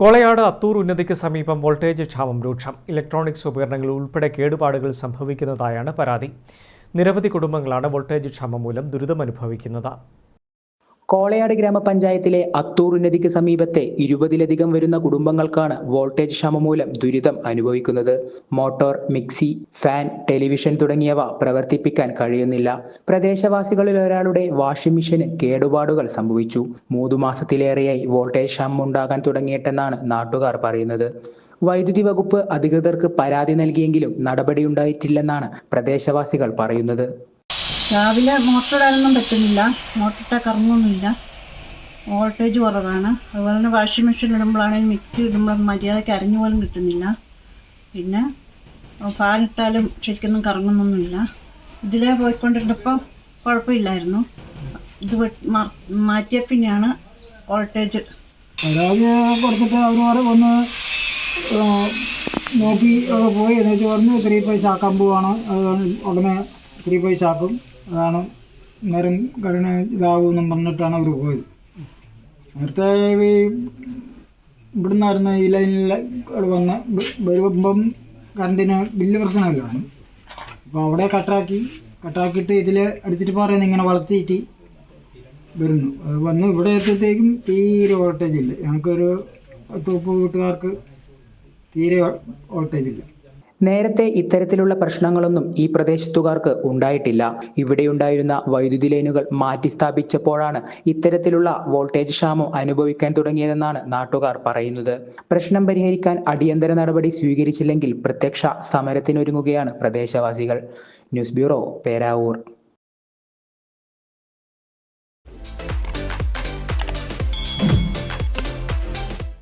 കോളയാട് അത്തൂർ ഉന്നതിക്ക് സമീപം വോൾട്ടേജ് ക്ഷാമം രൂക്ഷം. ഇലക്ട്രോണിക്സ് ഉപകരണങ്ങൾ ഉൾപ്പെടെ കേടുപാടുകൾ സംഭവിക്കുന്നതായാണ് പരാതി. നിരവധി കുടുംബങ്ങളാണ് വോൾട്ടേജ് ക്ഷാമം മൂലം ദുരിതമനുഭവിക്കുന്നത്. കോളയാട് ഗ്രാമപഞ്ചായത്തിലെ അത്തൂർ നദിക്ക് സമീപത്തെ ഇരുപതിലധികം വരുന്ന കുടുംബങ്ങൾക്കാണ് വോൾട്ടേജ് ക്ഷാമം മൂലം ദുരിതം അനുഭവിക്കുന്നത്. മോട്ടോർ മിക്സി ഫാൻ ടെലിവിഷൻ തുടങ്ങിയവ പ്രവർത്തിപ്പിക്കാൻ കഴിയുന്നില്ല. പ്രദേശവാസികളിൽ ഒരാളുടെ വാഷിംഗ് മെഷീന് കേടുപാടുകൾ സംഭവിച്ചു. മൂന്നു മാസത്തിലേറെയായി വോൾട്ടേജ് ക്ഷാമം ഉണ്ടാകാൻ തുടങ്ങിയിട്ടെന്നാണ് നാട്ടുകാർ പറയുന്നത്. വൈദ്യുതി വകുപ്പ് അധികൃതർക്ക് പരാതി നൽകിയെങ്കിലും നടപടിയുണ്ടായിട്ടില്ലെന്നാണ് പ്രദേശവാസികൾ പറയുന്നത്. രാവിലെ മോട്ടർ ഇടാനൊന്നും പറ്റുന്നില്ല. മോട്ടർ ഇട്ടാൽ കറങ്ങൊന്നുമില്ല. വോൾട്ടേജ് കുറവാണ്. അതുപോലെ തന്നെ വാഷിംഗ് മെഷീൻ ഇടുമ്പോഴാണെങ്കിൽ മിക്സി ഇടുമ്പോൾ മര്യാദയ്ക്ക് അരഞ്ഞു പോലും കിട്ടുന്നില്ല. പിന്നെ ഫാൻ ഇട്ടാലും ശരിക്കൊന്നും കറങ്ങുന്നൊന്നുമില്ല. ഇതിലേ പോയിക്കൊണ്ടിരുന്നപ്പോൾ കുഴപ്പമില്ലായിരുന്നു. ഇത് മാറ്റിയ പിന്നെയാണ് വോൾട്ടേജ്. വന്ന് നോക്കി അവിടെ പോയി. എന്നിട്ട് പറഞ്ഞു ത്രീ പൈസ ആക്കാൻ പോവാണ്. ഉടനെ ത്രീ പൈസ ആക്കും. അതാണ് നേരം കഴിഞ്ഞ് ഇതാകുമെന്നും പറഞ്ഞിട്ടാണ് അവർ പോയത്. നേരത്തെ ഈ ഇവിടുന്നായിരുന്നു ഈ ലൈനിൽ വന്ന് വരുമ്പം കറണ്ടിന് ബില്ല് പ്രശ്നമല്ലോ. അപ്പോൾ അവിടെ കട്ടാക്കി കട്ടാക്കിയിട്ട് ഇതിൽ അടിച്ചിട്ട് പറയുന്നത് ഇങ്ങനെ വളർത്തിയിട്ട് വരുന്നു. വന്ന് ഇവിടെ എത്തിയത്തേക്കും തീരെ വോൾട്ടേജ് ഇല്ല. ഞങ്ങൾക്കൊരു തൂപ്പ് വീട്ടുകാർക്ക് തീരെ വോൾട്ടേജ് ഇല്ല. നേരത്തെ ഇത്തരത്തിലുള്ള പ്രശ്നങ്ങളൊന്നും ഈ പ്രദേശത്തുകാർക്ക് ഉണ്ടായിട്ടില്ല. ഇവിടെയുണ്ടായിരുന്ന വൈദ്യുതി ലൈനുകൾ മാറ്റി സ്ഥാപിച്ചപ്പോഴാണ് ഇത്തരത്തിലുള്ള വോൾട്ടേജ് ക്ഷാമം അനുഭവിക്കാൻ തുടങ്ങിയതെന്നാണ് നാട്ടുകാർ പറയുന്നത്. പ്രശ്നം പരിഹരിക്കാൻ അടിയന്തര നടപടി സ്വീകരിച്ചില്ലെങ്കിൽ പ്രത്യക്ഷ സമരത്തിനൊരുങ്ങുകയാണ് പ്രദേശവാസികൾ. News bureau Peravoor.